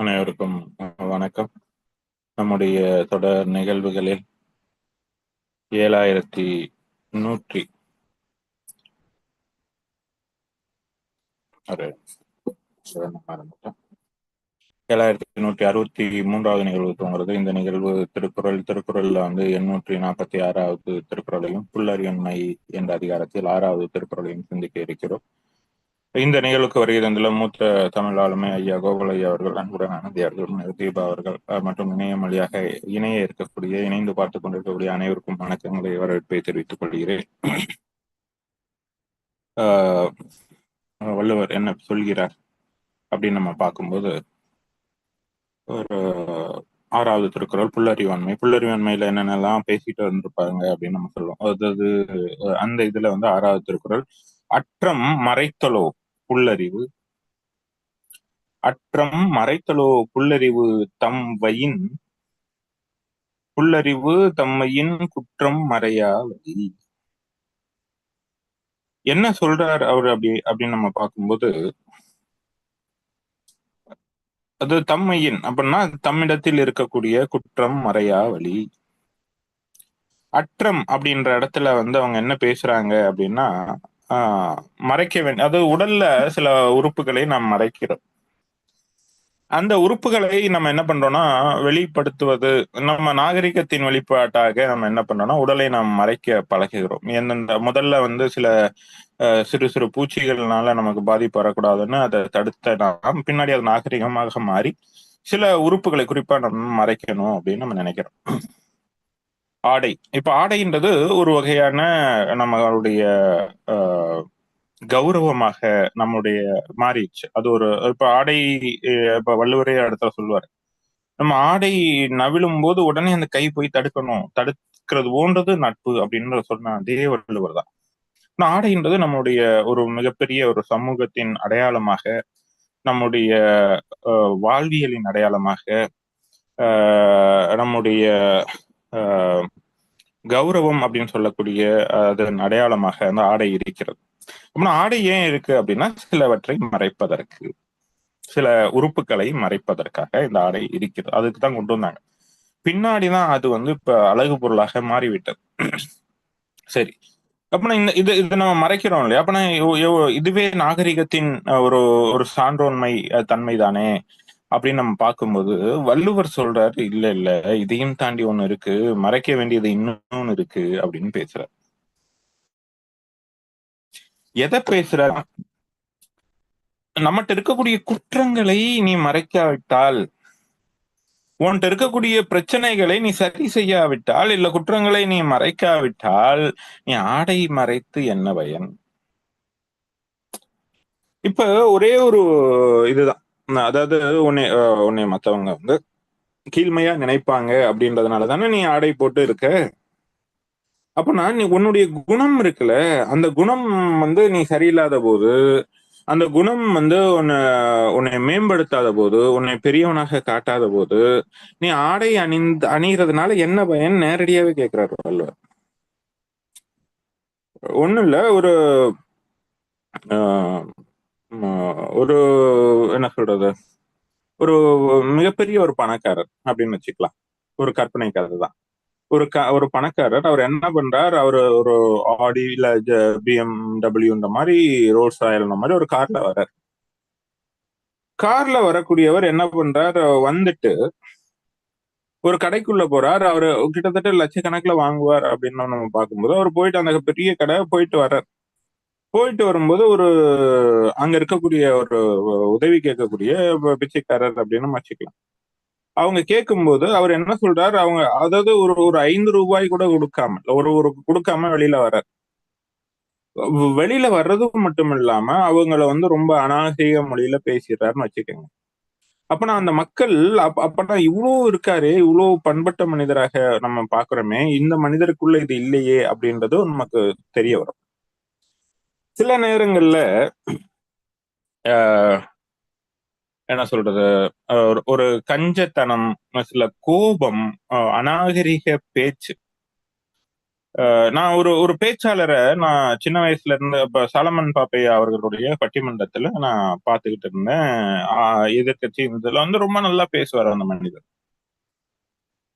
அனைவருக்கும் வணக்கம். நம்முடைய தொடர் நிகழ்வுகளில் ஏழாயிரத்தி நூற்றி ஏழாயிரத்தி நூற்றி அறுபத்தி மூன்றாவது நிகழ்வு தோங்குறது இந்த நிகழ்வு திருக்குறள் திருக்குறள்ல வந்து எண்ணூற்றி நாற்பத்தி ஆறாவது திருக்குறளையும் புல்லறியன்மை என்ற அதிகாரத்தில் ஆறாவது திருக்குறளையும் சிந்திக்க இருக்கிறோம். இந்த நிகழ்வுக்கு வருகை தந்துள்ள மூத்த தமிழ் ஆளுமை ஐயா கோகுல ஐயா அவர்கள் அன்புடன் அனந்தியார்கள் தீபா அவர்கள் மற்றும் இணையம் வழியாக இணைய இருக்கக்கூடிய இணைந்து பார்த்துக் கொண்டிருக்கக்கூடிய அனைவருக்கும் வணக்கங்களை வரவேற்பை தெரிவித்துக் கொள்கிறேன். வள்ளுவர் என்ன சொல்கிறார் அப்படின்னு நம்ம பார்க்கும்போது ஒரு ஆறாவது திருக்குறள் புல்லறிவாண்மை. புல்லறிவாண்மையில என்னென்னலாம் பேசிட்டு வந்திருப்பாங்க அப்படின்னு நம்ம சொல்லுவோம். அதாவது அந்த இதுல வந்து ஆறாவது திருக்குறள் அற்றம் மறைத்தலோ புல்லறிவு அற்றம் மறைத்தலோ புல்லறிவு தம் வயின். புல்லறிவு தம்மையின் குற்றம் மறையா வழி. என்ன சொல்றார் அவர் அப்படி அப்படின்னு நம்ம பார்க்கும்போது அது தம்மையின் அப்படின்னா தம்மிடத்தில் இருக்கக்கூடிய குற்றம் மறையா வழி. அற்றம் அப்படின்ற இடத்துல வந்து அவங்க என்ன பேசுறாங்க அப்படின்னா மறைக்க வேண்டும் அது உடல்ல சில உறுப்புகளை நாம் மறைக்கிறோம். அந்த உறுப்புகளை நம்ம என்ன பண்றோம்னா வெளிப்படுத்துவது நம்ம நாகரிகத்தின் வெளிப்பாட்டாக நம்ம என்ன பண்றோம்னா உடலை நாம் மறைக்க பழகுகிறோம். எந்தெந்த முதல்ல வந்து சில சிறு சிறு பூச்சிகள்னால நமக்கு பாதிப்பு வரக்கூடாதுன்னு அதை தடுத்த நாம் பின்னாடி அது நாகரிகமாக மாறி சில உறுப்புகளை குறிப்பா நம்ம மறைக்கணும் அப்படின்னு நம்ம நினைக்கிறோம். ஆடை. இப்ப ஆடைன்றது ஒரு வகையான நம்மளுடைய கௌரவமாக நம்முடைய மாறிடுச்சு. அது ஒரு இப்ப ஆடை இப்ப வள்ளுவரே இடத்துல சொல்லுவாரு. நம்ம ஆடை நவிழும் போது உடனே அந்த கை போய் தடுக்கணும். தடுக்கிறது போன்றது நட்பு அப்படின்னு சொன்ன அதே வள்ளுவர் தான். ஆடைன்றது நம்முடைய ஒரு மிகப்பெரிய ஒரு சமூகத்தின் அடையாளமாக நம்முடைய வாழ்வியலின் அடையாளமாக நம்முடைய கௌரவம் அப்படின்னு சொல்லக்கூடிய அதன் அடையாளமாக அந்த ஆடை இருக்கிறது. அப்படின்னா ஆடை ஏன் இருக்கு அப்படின்னா சிலவற்றை மறைப்பதற்கு சில உறுப்புகளை மறைப்பதற்காக இந்த ஆடை இருக்கிறது. அதுக்கு தான் கொண்டு வந்தாங்க. பின்னாடிதான் அது வந்து இப்ப அழகு பொருளாக மாறிவிட்டது. சரி. அப்பனா இந்த இது இதை நம்ம மறைக்கிறோம் இல்லையா? அப்பனா இதுவே நாகரிகத்தின் ஒரு ஒரு சான்றோன்மை தன்மை தானே அப்படின்னு நம்ம பார்க்கும்போது வள்ளுவர் சொல்றாரு இல்ல இல்ல இதையும் தாண்டி ஒண்ணு இருக்கு மறைக்க வேண்டியது இன்னொன்னு இருக்கு அப்படின்னு பேசுறாரு. எதை பேசுற நம்மகிட்ட இருக்கக்கூடிய குற்றங்களை நீ மறைக்காவிட்டால் உன்கிட்ட இருக்கக்கூடிய பிரச்சனைகளை நீ சரி செய்யாவிட்டால் இல்ல குற்றங்களை நீ மறைக்காவிட்டால் நீ ஆடை மறைத்து என்ன பயன்? இப்ப ஒரே ஒரு இதுதான். அதாவது உன்னை உன்னை மத்தவங்க வந்து கீழ்மையா நினைப்பாங்க அப்படின்றதுனால தானே நீ ஆடை போட்டு இருக்க. அப்பனா நீ உன்னுடைய குணம் இருக்குல்ல அந்த குணம் வந்து நீ சரியில்லாத போது அந்த குணம் வந்து உன்னை உன்னை மேம்படுத்தாத போது உன்னை பெரியவனாக காட்டாத போது நீ ஆடை அணிந்து அணிகிறதுனால என்ன பயன்? நேரடியாவே கேட்கிறாரு வள்ளுவர். ஒண்ணும் இல்ல ஒரு ஒரு என்ன சொல்றது? ஒரு மிகப்பெரிய ஒரு பணக்காரர் அப்படின்னு வச்சுக்கலாம். ஒரு கற்பனை கதை தான். ஒரு க ஒரு பணக்காரர். அவர் என்ன பண்றார்? அவர் ஒரு ஆடி இல்ல பிஎம்டபிள்யூ இந்த மாதிரி ரோல்ஸ் ராயல் மாதிரி ஒரு கார்ல வர்றார். கார்ல வரக்கூடியவர் என்ன பண்றார்? வந்துட்டு ஒரு கடைக்குள்ள போறார். அவர் கிட்டத்தட்ட லட்சக்கணக்குல வாங்குவார் அப்படின்னு நம்ம பார்க்கும்போது அவர் போயிட்டு அந்த பெரிய கடை போயிட்டு வர்றார். போயிட்டு வரும்போது ஒரு அங்க இருக்கக்கூடிய ஒரு உதவி கேட்கக்கூடிய பிச்சைக்காரர் அப்படின்னு வச்சுக்கலாம். அவங்க கேட்கும்போது அவர் என்ன சொல்றாரு? அவங்க அதாவது ஒரு ஒரு ஐந்து ரூபாய் கூட கொடுக்காம ஒரு ஒரு கொடுக்காம வெளியில வர்றார். வெளியில வர்றதும் மட்டும் இல்லாம அவங்கள வந்து ரொம்ப அநாகரிக மொழியில பேசிடுறாருன்னு வச்சுக்கோங்க. அப்பனா அந்த மக்கள் அப் அப்பனா இவ்வளவு இருக்காரு இவ்வளவு பண்பட்ட மனிதராக நம்ம பாக்குறோமே இந்த மனிதருக்குள்ள இது இல்லையே அப்படின்றது நமக்கு தெரிய வரும். சில நேரங்கள்ல என்ன சொல்றது ஒரு கஞ்சத்தனம் சில கோபம் அநாகரிக பேச்சு. நான் ஒரு ஒரு பேச்சாளரை நான் சின்ன வயசுல இருந்து இப்ப சாலமன் பாப்பையா அவர்களுடைய பட்டிமன்றத்துல நான் பாத்துக்கிட்டு இருந்தேன். எதிர்கட்சி இதுல வந்து ரொம்ப நல்லா பேசுவார் அந்த மனிதர்.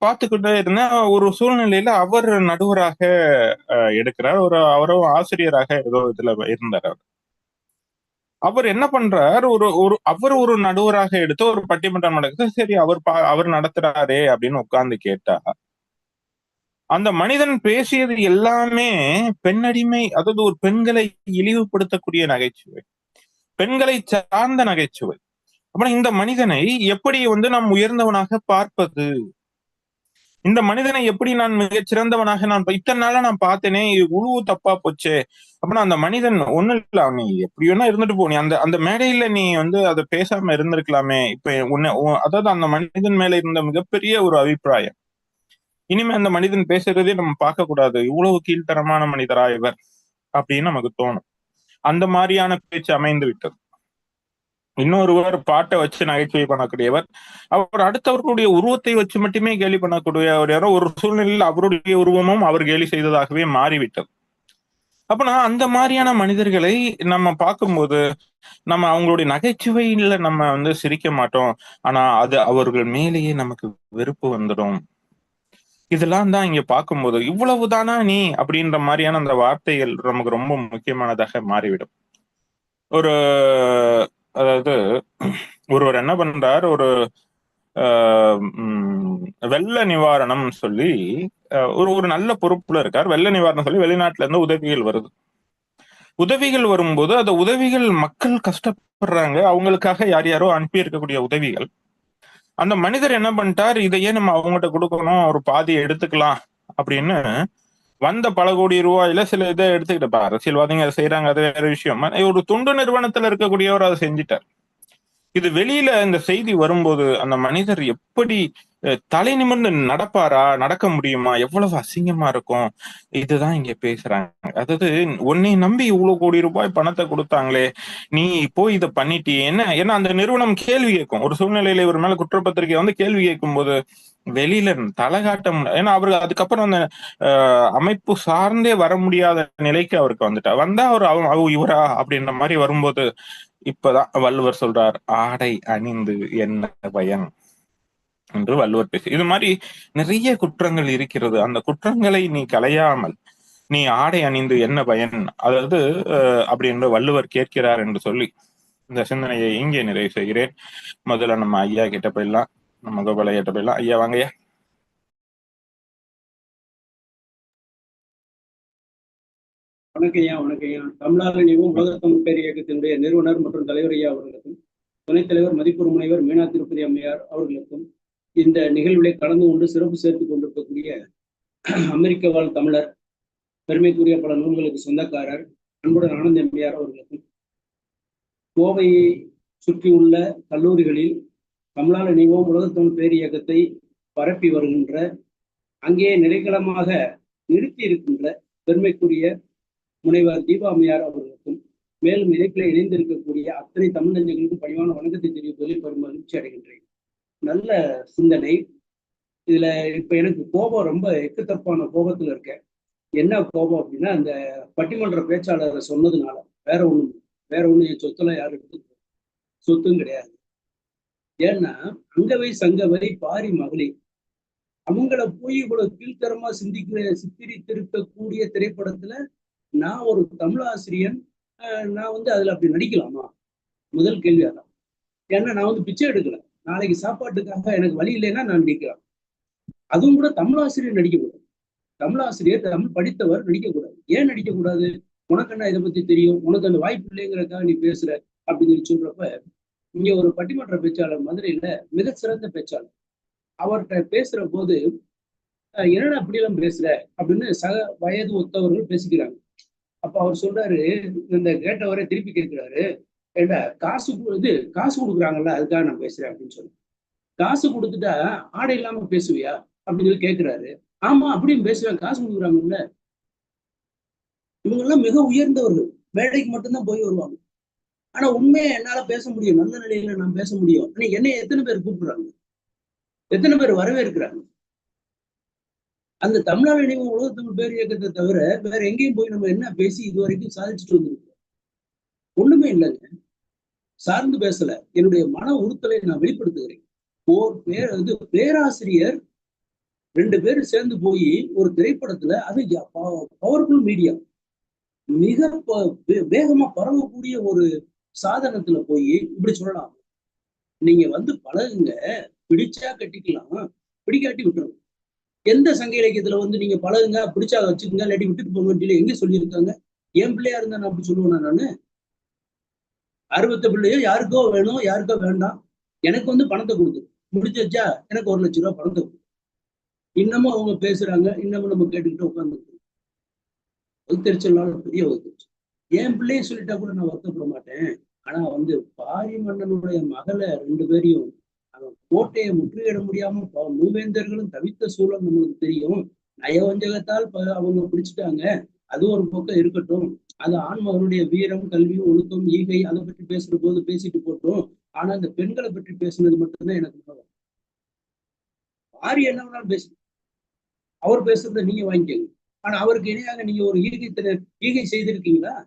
பார்த்துக்கிட்டே இருந்தேன். ஒரு சூழ்நிலையில அவர் நடுவராக எடுக்கிறார். ஒரு அவரும் ஆசிரியராக ஏதோ இதுல இருந்தார் அவர். அவர் என்ன பண்றார்? ஒரு ஒரு அவர் ஒரு நடுவராக எடுத்து ஒரு பட்டிமன்றம் நடக்குது. சரி அவர் அவர் நடத்துறாரே அப்படின்னு உட்கார்ந்து கேட்டா அந்த மனிதன் பேசியது எல்லாமே பெண்ணடிமை அதாவது ஒரு பெண்களை இழிவுபடுத்தக்கூடிய நகைச்சுவை பெண்களை சார்ந்த நகைச்சுவை. அப்புறம் இந்த மனிதனை எப்படி வந்து நாம் உயர்ந்தவனாக பார்ப்பது? இந்த மனிதனை எப்படி நான் மிகச்சிறந்தவனாக நான் இத்தனை நாளா நான் பார்த்தேனே உழுவு தப்பா போச்சே. அப்படின்னா அந்த மனிதன் ஒண்ணு இல்ல நீ எப்படி வேணா இருந்துட்டு போ. நீ அந்த அந்த மேடையில நீ வந்து அதை பேசாம இருந்திருக்கலாமே. இப்ப உன்னை அதாவது அந்த மனிதன் மேல இருந்த மிகப்பெரிய ஒரு அபிப்பிராயம். இனிமே அந்த மனிதன் பேசுறதே நம்ம பார்க்க கூடாது. இவ்வளவு கீழ்த்தரமான மனிதரா இவர் அப்படின்னு நமக்கு தோணும். அந்த மாதிரியான பேச்சு அமைந்து விட்டது. இன்னொருவர் பாட்டை வச்சு நகைச்சுவை பண்ணக்கூடியவர். அவர் அடுத்தவர்களுடைய உருவத்தை வச்சு மட்டுமே கேலி பண்ணக்கூடிய ஒரு சூழ்நிலையில் அவருடைய உருவமும் அவர் கேலி செய்ததாகவே மாறிவிட்டது. அப்பனா அந்த மாதிரியான மனிதர்களை நம்ம பார்க்கும்போது நம்ம அவங்களுடைய நகைச்சுவையில நம்ம வந்து சிரிக்க மாட்டோம். ஆனா அது அவர்கள் மேலேயே நமக்கு வெறுப்பு வந்துடும். இதெல்லாம் தான் இங்க பார்க்கும்போது இவ்வளவுதானா நீ? அப்படின்ற மாதிரியான அந்த வார்த்தைகள் நமக்கு ரொம்ப முக்கியமானதாக மாறிவிடும். ஒரு அதாவது ஒருவர் என்ன பண்றார்? ஒரு வெள்ள நிவாரணம் சொல்லி ஒரு ஒரு நல்ல பொறுப்புல இருக்கார். வெள்ள நிவாரணம் சொல்லி வெளிநாட்டுல இருந்து உதவிகள் வருது. உதவிகள் வரும்போது அந்த உதவிகள் மக்கள் கஷ்டப்படுறாங்க. அவங்களுக்காக யார் யாரோ அனுப்பி இருக்கக்கூடிய உதவிகள். அந்த மனிதர் என்ன பண்ணிட்டார்? இதையே நம்ம அவங்ககிட்ட கொடுக்கணும். ஒரு பாதியை எடுத்துக்கலாம் அப்படின்னு வந்த பல கோடி ரூபாயில சில இதை எடுத்துக்கிட்டப்பா அரசியல்வாதிங்க அதை செய்யறாங்க அது வேற விஷயம். ஒரு துண்டு நிறுவனத்துல இருக்கக்கூடியவர் அதை செஞ்சிட்டார். இது வெளியில இந்த செய்தி வரும்போது அந்த மனிதர் எப்படி தலை நிமிர்ந்து நடப்பாரா? நடக்க முடியுமா? எவ்வளவு அசிங்கமா இருக்கும்? இதுதான் இங்க பேசுறாங்க. அதாவது உன்னை நம்பி இவ்வளவு கோடி ரூபாய் பணத்தை கொடுத்தாங்களே நீ போய் இதை பண்ணிட்டியே? என்ன ஏன்னா அந்த நிறுவனம் கேள்வி கேட்கும். ஒரு சூழ்நிலையில இவர் மேல குற்றப்பத்திரிகை வந்து கேள்வி கேட்கும் போது வெளியில தலை காட்ட முடியாது ஏன்னா அவருக்கு அதுக்கப்புறம் அந்த அமைப்பு சார்ந்தே வர முடியாத நிலைக்கு அவருக்கு வந்துட்டா. வந்தா அவர் அவ இவரா? அப்படின்ற மாதிரி வரும்போது இப்பதான் வள்ளுவர் சொல்றார் ஆடை அணிந்து என்ன பயன்? என்று வள்ளுவர் பேசு இது மாதிரி நிறைய குற்றங்கள் இருக்கிறது. அந்த குற்றங்களை நீ களையாமல் நீ ஆடை அணிந்து என்ன பயன்? அதாவது அப்படி என்று வள்ளுவர் கேட்கிறார் என்று சொல்லி இந்த சிந்தனையை இங்கே நிறைவு செய்கிறேன். முதல்ல நம்ம ஐயா கிட்ட போயிடலாம் நம்ம கோபால கிட்ட போயிடலாம். ஐயா வாங்கய்யா. வணக்கம் வணக்கம் தமிழ்நாடு நினைவும் உலக தமிழ் பேர் இயக்கத்தினுடைய நிறுவனர் மற்றும் தலைவர் ஐயா அவர்களுக்கும் துணைத் தலைவர் மதிப்பூர் முனைவர் மீனா திருப்பதி அம்மையார் அவர்களுக்கும் இந்த நிகழ்வுகளை கலந்து கொண்டு சிறப்பு சேர்த்து கொண்டிருக்கக்கூடிய அமெரிக்க வாழ் தமிழர் பெருமைக்குரிய பல நூல்களுக்கு சொந்தக்காரர் அன்புடன் ஆனந்த் அம்மையார் அவர்களுக்கும் கோவையை சுற்றியுள்ள கல்லூரிகளில் தமிழால் இணைவோம் உலகத்தமிழ் பேர் இயக்கத்தை பரப்பி வருகின்ற அங்கே நிலைக்களமாக நிறுத்தி இருக்கின்ற பெருமைக்குரிய முனைவர் தீபா அவர்களுக்கும் மேலும் இணைப்பில் இணைந்திருக்கக்கூடிய அத்தனை தமிழஞ்சங்களுக்கும் பணிவான வணக்கத்தை தெரிவிப்பதில் பெரும் மகிழ்ச்சி அடைகின்றேன். நல்ல சிந்தனை. இதுல இப்ப எனக்கு கோபம் ரொம்ப எக்குத்தப்பான கோபத்துல இருக்கேன். என்ன கோபம் அப்படின்னா அந்த பட்டிமன்ற பேச்சாளரை சொன்னதுனால. வேற ஒண்ணும் வேற ஒண்ணு என் சொத்துல யாரும் சொத்தும் கிடையாது. ஏன்னா அங்கவை சங்கவை பாரி மகளிர். அவங்கள போய் இவ்வளவு கீழ்த்தரமா சிந்திக்கிற சித்தரித்திருக்கக்கூடிய திரைப்படத்துல நான் ஒரு தமிழாசிரியன் நான் வந்து அதுல அப்படி நடிக்கலாமா? முதல் கேள்வி அதான். ஏன்னா நான் வந்து பிச்சை எடுக்கல. நாளைக்கு சாப்பாட்டுக்காக எனக்கு வழி இல்லைன்னா நான் நடிக்கலாம். அதுவும் கூட தமிழாசிரியர் நடிக்கக்கூடாது. தமிழாசிரியர் தமிழ் படித்தவர் நடிக்கக்கூடாது. ஏன் நடிக்கக்கூடாது? உனக்கு என்ன இதை பத்தி தெரியும்? உனக்கு அந்த வாய்ப்பு இல்லைங்கிறக்காக நீ பேசுற அப்படின்னு சொல்லி சொல்றப்ப இங்க ஒரு பட்டிமன்ற பேச்சாளர் மதுரையில மிக சிறந்த பேச்சாளர். அவர்கிட்ட பேசுற போது என்னடா அப்படியெல்லாம் பேசுற? அப்படின்னு சக வயது ஒத்தவர்கள் பேசிக்கிறாங்க. அப்ப அவர் சொல்றாரு இந்த கேட்டவரை திருப்பி கேட்கிறாரு ஏண்டா காசு இது காசு கொடுக்குறாங்கல்ல அதுக்காக நான் பேசுறேன் அப்படின்னு சொல்லி. காசு கொடுத்துட்டா ஆடை இல்லாம பேசுவியா? அப்படின்னு சொல்லி கேட்கிறாரு. ஆமா அப்படின்னு பேசுவேன் காசு கொடுக்குறாங்கல்ல. இவங்க எல்லாம் மிக உயர்ந்தவர்கள். வேலைக்கு மட்டும்தான் போய் வருவாங்க. ஆனா உண்மையை என்னால பேச முடியும். நல்ல நிலையில நான் பேச முடியும். ஆனா என்னை எத்தனை பேர் கூப்பிடுறாங்க? எத்தனை பேர் வரவேற்கிறாங்க? அந்த தமிழ்நாடு இணைவு உலக தமிழ் பேர் இயக்கத்தை தவிர வேற எங்கேயும் போய் நம்ம என்ன பேசி இது வரைக்கும் சாதிச்சுட்டு வந்திருக்கோம்? ஒண்ணுமே இல்லைங்க. சார்ந்து பேசல. என்னுடைய மன உறுத்தலை நான் வெளிப்படுத்துகிறேன். ஓர் பேர் இது பேராசிரியர் ரெண்டு பேரும் சேர்ந்து போய் ஒரு திரைப்படத்துல அது பவர்ஃபுல் மீடியா மிக ப- வே- வேகமா பரவக்கூடிய ஒரு சாதனத்துல போய் இப்படி சொல்லலாம். நீங்க வந்து பழகுங்க. பிடிச்சா கட்டிக்கலாம். பிடிக்காட்டி விட்டுருங்க எந்த சங்க இலக்கியத்துல வந்து நீங்க பழகுங்க பிடிச்சா வச்சுக்கோங்க இல்லாட்டி விட்டுட்டு போங்க சொல்லி எங்க சொல்லியிருக்காங்க? என் பிள்ளையா இருந்தா நான் அப்படி சொல்லுவேனா நானு? அறுபத்த பிள்ளையோ யாருக்கோ வேணும் யாருக்கோ வேண்டாம். எனக்கு வந்து பணத்தை கொடுத்து முடிச்சு எனக்கு ஒரு லட்ச ரூபா பணத்தை கொடுத்து இன்னமும் அவங்க பேசுறாங்க இன்னமும் நம்ம கேட்டுக்கிட்டு உட்காந்து வகுத்தறிச்சலால பெரிய வகுத்தறிச்சல் என் பிள்ளைய சொல்லிட்டா கூட நான் வருத்தப்பட மாட்டேன். ஆனா வந்து பாரி மன்னனுடைய மகளை ரெண்டு பேரையும் கோட்டையை முற்றுகையிட முடியாம ப- மூவேந்தர்களும் தவித்த சூழல் நம்மளுக்கு தெரியும். நயவஞ்சகத்தால் அவங்க பிடிச்சிட்டாங்க. அது ஒரு பக்கம் இருக்கட்டும். அது ஆண்மகனுடைய வீரம் கல்வி ஒழுக்கம் ஈகை அதை பற்றி பேசுற போது பேசிட்டு போட்டோம். ஆனா அந்த பெண்களை பற்றி பேசுனது மட்டும்தான் எனக்கு மனம் பாரி என்ன வேணாலும் பேசு. அவர் பேசுறத நீங்க வாங்கிக்கங்க. ஆனா அவருக்கு இணையாக நீங்க ஒரு ஈகை ஈகை செய்திருக்கீங்களா?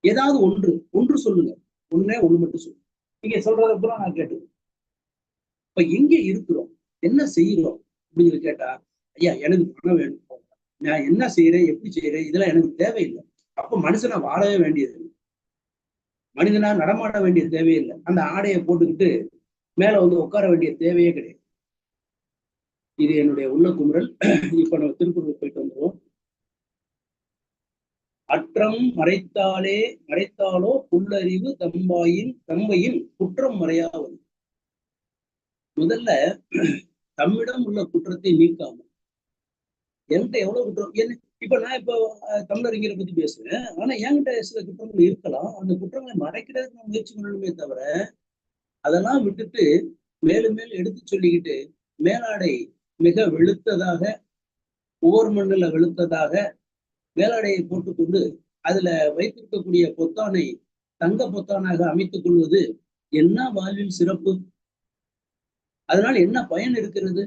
ஏதாவது ஒன்று. ஒன்று சொல்லுங்க. ஒன்னே ஒண்ணு மட்டும் சொல்லுங்க நீங்க சொல்றதுக்கு நான் கேட்டு இப்ப எங்க இருக்கிறோம்? என்ன செய்யறோம் அப்படின்னு கேட்டா ஐயா எனக்கு பணம் வேணும். நான் என்ன செய்யறேன் எப்படி செய்யறேன் இதெல்லாம் எனக்கு தேவையில்லை. அப்ப மனுஷனா வாழவே வேண்டியது மனிதனா நடமாட வேண்டிய தேவையில்லை. அந்த ஆடையை போட்டுக்கிட்டு மேல வந்து உட்கார வேண்டிய தேவையே கிடையாது. இது என்னுடைய உள்ள குமுறல். இப்ப நம்ம திருப்பூருக்கு போயிட்டு வந்துருவோம். அற்றம் மறைத்தாலே மறைத்தாலோ புல்லறிவு தம்பாயின் தம்பையின் குற்றம் மறையாவது. முதல்ல தம்மிடம் உள்ள குற்றத்தை நீக்காம என்கிட்ட எவ்வளவு குற்றம் என்ன இப்ப நான் இப்போ தமிழறிஞரை பத்தி பேசுறேன். ஆனா என்கிட்ட சில குற்றங்கள் இருக்கலாம். அந்த குற்றங்களை மறைக்கிறதுக்கு நான் முயற்சி பண்ணணுமே தவிர அதெல்லாம் விட்டுட்டு மேலும் மேலும் எடுத்து சொல்லிக்கிட்டு மேலாடை மிக வெளுத்ததாக ஓர் மண்ணுல வெளுத்ததாக மேலாடையை போட்டுக்கொண்டு அதுல வைத்திருக்கக்கூடிய பொத்தானை தங்க பொத்தானாக அமைத்துக் கொள்வது என்ன வாழ்வில் சிறப்பு? அதனால என்ன பயன் இருக்கிறது?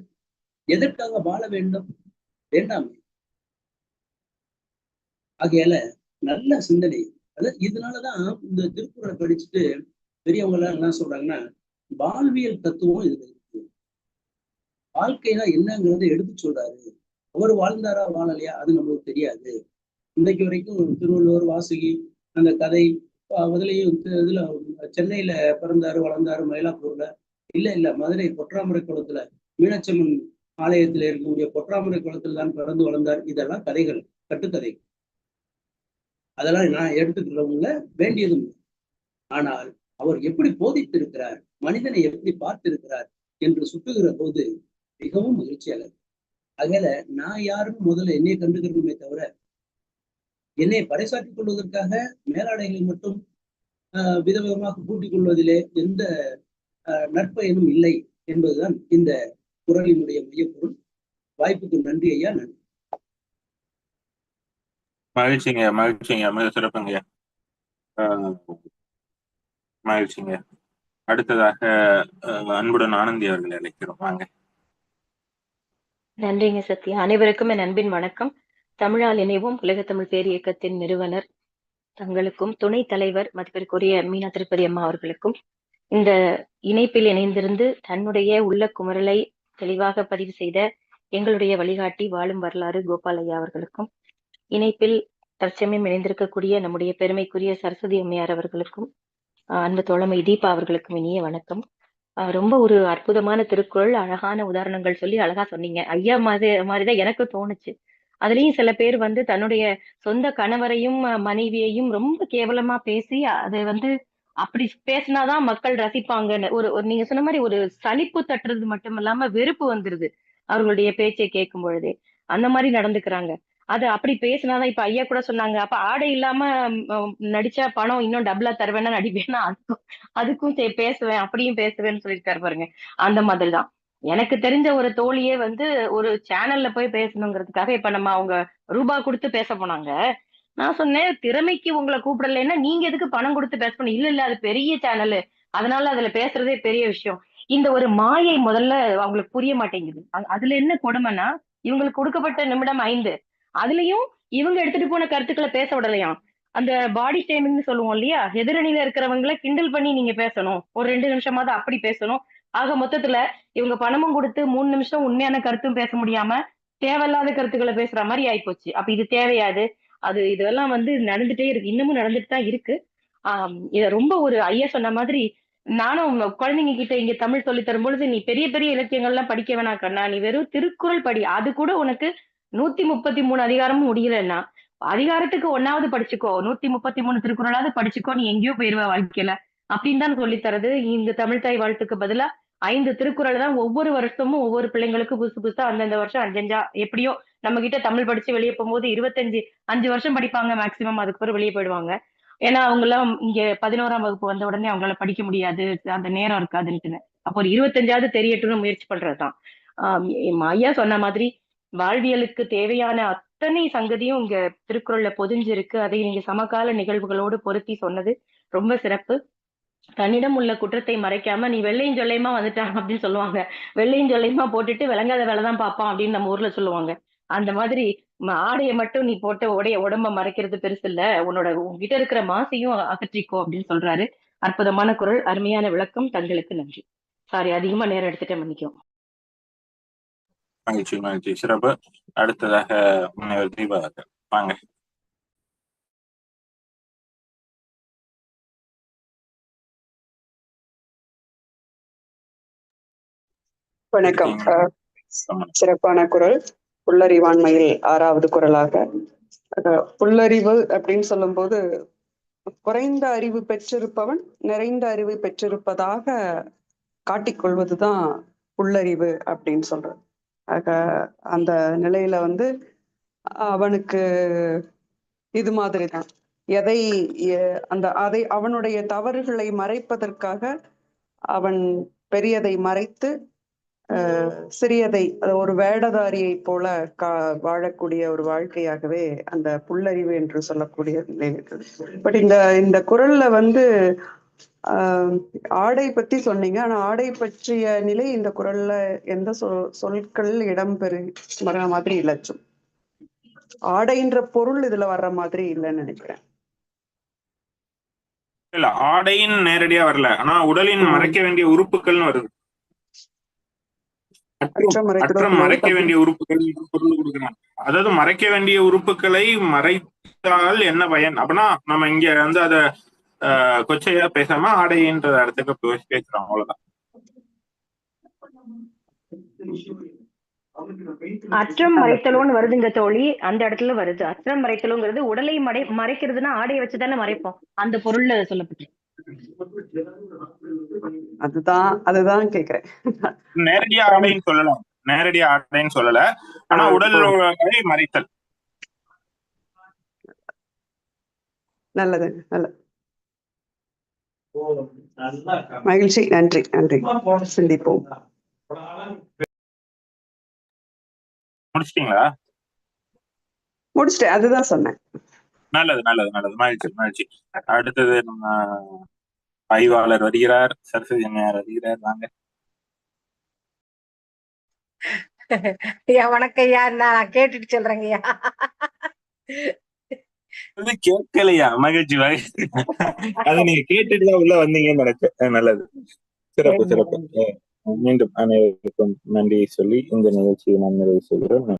எதற்காக வாழ வேண்டும்? வேண்டாமே. ஆகையால நல்ல சிந்தனை. அது இதனாலதான் இந்த திருக்குறளை படிச்சுட்டு பெரியவங்க எல்லாம் என்ன சொல்றாங்கன்னா வாழ்வியல் தத்துவம் இதுல இருக்கு. வாழ்க்கைனா என்னங்கிறத எடுத்து சொல்றாரு. அவர் வாழ்ந்தாரா வாழலையா? அது நம்மளுக்கு தெரியாது. இன்னைக்கு வரைக்கும் திருவள்ளுவர் வாசுகி அந்த கதை அஹ் அதுலயும் இதுல சென்னையில பிறந்தாரு வளர்ந்தாரு மயிலாப்பூர்ல. இல்ல இல்ல. மதுரை பொற்றாமரை குளத்துல மீனாட்சியம்மன் ஆலயத்தில் இருக்கக்கூடிய பொற்றாமரை குளத்தில் தான் பிறந்து வளர்ந்தார். இதெல்லாம் கதைகள் கட்டுக்கதை. அதெல்லாம் நான் எடுத்துக்கிறவங்கள வேண்டியதும் ஆனால் அவர் எப்படி போதித்திருக்கிறார்? மனிதனை எப்படி பார்த்திருக்கிறார்? என்று சுட்டுகிற போது மிகவும் மகிழ்ச்சியாக இருக்கு. நான் யாருன்னு முதல்ல என்னை கண்டுக்கிறோமே தவிர என்னை பறைசாற்றிக் கொள்வதற்காக மேலாடைகளை மட்டும் ஆஹ் விதவிதமாக கூட்டிக் கொள்வதிலே எந்த நற்பயனும் இல்லை என்பதுதான் இந்த குரலினுடைய மையப்பொருள். வாய்ப்புக்கு நன்றி ஐயா நன்றி. மகிழ்ச்சிங்க மகிழ்ச்சிங்க மிக சிறப்புங்க. மகிழ்ச்சிங்க. அடுத்ததாக அன்புடன் ஆனந்தி அவர்களை அழைக்கிறோம். வாங்க. நன்றிங்க சத்யா. அனைவருக்கும் என் அன்பின் வணக்கம். தமிழால் இணைவோம் உலக தமிழ் பேர் இயக்கத்தின் நிறுவனர் தங்களுக்கும் துணைத் தலைவர் மதிப்பிற்குரிய மீனா திருப்பதி அம்மா அவர்களுக்கும். இந்த இணைப்பில் இணைந்திருந்து தன்னுடைய உள்ள குமரலை தெளிவாக பதிவு செய்த எங்களுடைய வழிகாட்டி வாழும் வரலாறு கோபாலையா அவர்களுக்கும் இணைப்பில் தற்சமயம் இணைந்திருக்கக்கூடிய நம்முடைய பெருமைக்குரிய சரஸ்வதி அம்மையார் அவர்களுக்கும் அன்பு தோழமை தீபா அவர்களுக்கும் இனிய வணக்கம். ரொம்ப ஒரு அற்புதமான திருக்குறள் அழகான உதாரணங்கள் சொல்லி அழகா சொன்னீங்க. ஐயா மாதிரி மாதிரிதான் எனக்கு தோணுச்சு. அதுலயும் சில பேர் வந்து தன்னுடைய சொந்த கணவரையும் மனைவியையும் ரொம்ப கேவலமா பேசி அதை வந்து அப்படி பேசினாதான் மக்கள் ரசிப்பாங்கன்னு. ஒரு ஒரு நீங்க சொன்ன மாதிரி ஒரு சலிப்பு தட்டுறது மட்டும் இல்லாம வெறுப்பு வந்துருது அவர்களுடைய பேச்சை கேட்கும் பொழுதே. அந்த மாதிரி நடந்துக்கிறாங்க. அது அப்படி பேசினாதான் இப்ப ஐயா கூட சொன்னாங்க. அப்ப ஆடை இல்லாம நடிச்சா பணம் இன்னும் டபுளா தருவேன்னா நடிப்பேன்னா அதுக்கும் அதுக்கும் பேசுவேன் அப்படியும் பேசுவேன்னு சொல்லியிருக்காரு பாருங்க. அந்த மாதிரிதான். எனக்கு தெரிஞ்ச ஒரு தோழியே வந்து ஒரு சேனல்ல போய் பேசணுங்கிறதுக்காக இப்ப நம்ம அவங்க ரூபா கொடுத்து பேச போனாங்க. நான் சொன்னேன் திறமைக்கு உங்களை கூப்பிடலைன்னா நீங்க எதுக்கு பணம் கொடுத்து பேசணும் இல்ல இல்ல அது பெரிய சேனல் அதனால அதுல பேசுறதே பெரிய விஷயம். இந்த ஒரு மாயை முதல்ல அவங்களுக்கு புரிய மாட்டேங்குது. அதுல என்ன கொடுமைன்னா இவங்களுக்கு கொடுக்கப்பட்ட நிமிடம் ஐந்து. அதுலயும் இவங்க எடுத்துட்டு போன கருத்துக்களை பேச விடலையாம். அந்த பாடி ஷேமிங்னு சொல்லுவோம் இல்லையா? எதிரணியில இருக்கிறவங்கள கிண்டல் பண்ணி நீங்க பேசணும். ஒரு ரெண்டு நிமிஷமாவது அப்படி பேசணும். ஆக மொத்தத்துல இவங்க பணமும் கொடுத்து மூணு நிமிஷம் உண்மையான கருத்தும் பேச முடியாம தேவையில்லாத கருத்துக்களை பேசுற மாதிரி ஆயிப்போச்சு. அப்ப இது தேவையாது அது இதெல்லாம் வந்து நடந்துட்டே இருக்கு. இன்னமும் நடந்துட்டு தான் இருக்கு. ஆஹ் இத ரொம்ப ஒரு ஐயா சொன்ன மாதிரி நானும் குழந்தைங்க கிட்ட இங்க தமிழ் சொல்லி தரும் பொழுது நீ பெரிய பெரிய இலக்கியங்கள்லாம் படிக்க வேணாம் கண்ணா. நீ வெறும் திருக்குறள் படி. அது கூட உனக்கு நூத்தி முப்பத்தி மூணு அதிகாரமும் முடியலன்னா அதிகாரத்துக்கு ஒன்னாவது படிச்சுக்கோ. நூத்தி முப்பத்தி மூணு திருக்குறளாவது படிச்சுக்கோ. நீ எங்கேயோ போயிருவ வாழ்க்கையில. அப்படின்னு தான் சொல்லி தரது. இந்த தமிழ் தாய் வாழ்த்துக்கு பதிலா ஐந்து திருக்குறள் தான் ஒவ்வொரு வருஷமும் ஒவ்வொரு பிள்ளைங்களுக்கும் புதுசு புதுசா அந்தந்த வருஷம் அஞ்சஞ்சா எப்படியோ நம்ம கிட்ட தமிழ் படிச்சு வெளியே போகும்போது இருபத்தஞ்சு அஞ்சு வருஷம் படிப்பாங்க மேக்சிமம் அதுக்கப்புறம் வெளியே போயிடுவாங்க. ஏன்னா அவங்க எல்லாம் இங்க பதினோராம் வகுப்பு வந்த உடனே அவங்களால படிக்க முடியாது. அந்த நேரம் இருக்காதுன்னுட்டு அப்போ ஒரு இருபத்தஞ்சாவது தெரியட்டும்னு முயற்சி பண்றதுதான். ஆஹ் ஐயா சொன்ன மாதிரி வாழ்வியலுக்கு தேவையான அத்தனை சங்கதியும் இங்க திருக்குறள்ல பொதிஞ்சிருக்கு. அதை நீங்க சமகால நிகழ்வுகளோடு பொருத்தி சொன்னது ரொம்ப சிறப்பு. தன்னிடம் உள்ள குற்றத்தை மறைக்காம நீ வெள்ளையும் சொல்லையுமா வந்துட்டான் அப்படின்னு சொல்லுவாங்க. வெள்ளையும் சொல்லையுமா போட்டுட்டு விளங்காத வேலைதான் பார்ப்பான் அப்படின்னு நம்ம ஊர்ல சொல்லுவாங்க. அந்த மாதிரி ஆடையை மட்டும் நீ போட்டு உடைய உடம்ப மறைக்கிறது பெருசு இல்ல. உன்னோட உன்கிட்ட இருக்கிற மாசையும் அகற்றிக்கோ அப்படின்னு சொல்றாரு. அற்புதமான குரல் அருமையான விளக்கம். தங்களுக்கு நன்றி. சாரி அதிகமா நேரம் எடுத்துட்டேன் மன்னிக்கும் மகிழ்ச்சி மகிழ்ச்சி. சிறப்பு. அடுத்ததாக முனைவர் தீபாவளர் வாங்க. வணக்கம். சிறப்பான குரல். புல்லறிவாண்மையில் ஆறாவது குரலாக. புல்லறிவு அப்படின்னு சொல்லும்போது குறைந்த அறிவு பெற்றிருப்பவன் நிறைந்த அறிவு பெற்றிருப்பதாக காட்டிக்கொள்வதுதான் புல்லறிவு அப்படின்னு சொல்றது. ஆக அந்த நிலையில வந்து அவனுக்கு இது மாதிரி தான் எதை அந்த அதை அவனுடைய தவறுகளை மறைப்பதற்காக அவன் பெரியதை மறைத்து சிறியதை ஒரு வேடதாரியை போல கா வாழக்கூடிய ஒரு வாழ்க்கையாகவே அந்த புல்லறிவு என்று சொல்லக்கூடிய பட் இந்த இந்த குரல்ல வந்து ஆடை பத்தி சொன்னீங்க. ஆனா ஆடை பற்றிய நிலை இந்த குரல்ல எந்த சொல் சொற்கள் இடம்பெறு வர மாதிரி இல்லச்சும் ஆடைன்ற பொருள் இதுல வர்ற மாதிரி இல்லைன்னு நினைக்கிறேன். இல்ல ஆடையின் நேரடியா வரல. ஆனா உடலின். மறைக்க வேண்டிய உறுப்புகள்னு வருது அற்றம் அற்றம் மறைத்திடும் அற்றம் போது மறைக்க. வேண்டிய உறுப்புகள் பொருள் அதாவது மறைக்க வேண்டிய உறுப்புகளை மறைத்தால் என்ன பயன்? அப்படின்னா நம்ம இங்க வந்து அத கொச்சையா பேசாம ஆடைன்ற இடத்துக்கு பேசுறோம். அவ்வளவுதான். அற்றம் மறைத்தலோன்னு வருதுங்க தோழி. அந்த இடத்துல வருது. அற்றம் மறைத்தலோங்கிறது உடலை மறை மறைக்கிறதுனா ஆடையை வச்சுதானே மறைப்போம். அந்த பொருள்ல சொல்லப்பட்டு அதுதான் அதுதான் கேக்குறேன். நேரடியா ஆடைன்னு சொல்லலாம். நேரடியா ஆடைன்னு சொல்லல. ஆனா உடல் மறைத்தல். நல்லது நல்லது. மகிழ்ச்சி. நன்றி நன்றி. சிந்திப்போம். முடிச்சிட்டீங்களா? முடிச்சிட்டேன். அதுதான் சொன்னேன். நல்லது நல்லது நல்லது. மகிழ்ச்சி மகிழ்ச்சி. அடுத்தது நம்ம ஆய்வாளர் வருகிறார். சரஸ்வதி அம்மையார் வருகிறார்? வாங்க. ஐயா வணக்கம் ஐயா. நான் கேட்டுட்டு சொல்றேங்கய்யா இது கேட்கலையா? மகிழ்ச்சி அது நீங்க கேட்டுட்டு தான் உள்ள வந்தீங்கன்னு நினைச்சேன். நல்லது. சிறப்பு சிறப்பு. மீண்டும் அனைவருக்கும் நன்றியை சொல்லி இந்த நிகழ்ச்சியை நான் நிறைவு செய்கிறேன்.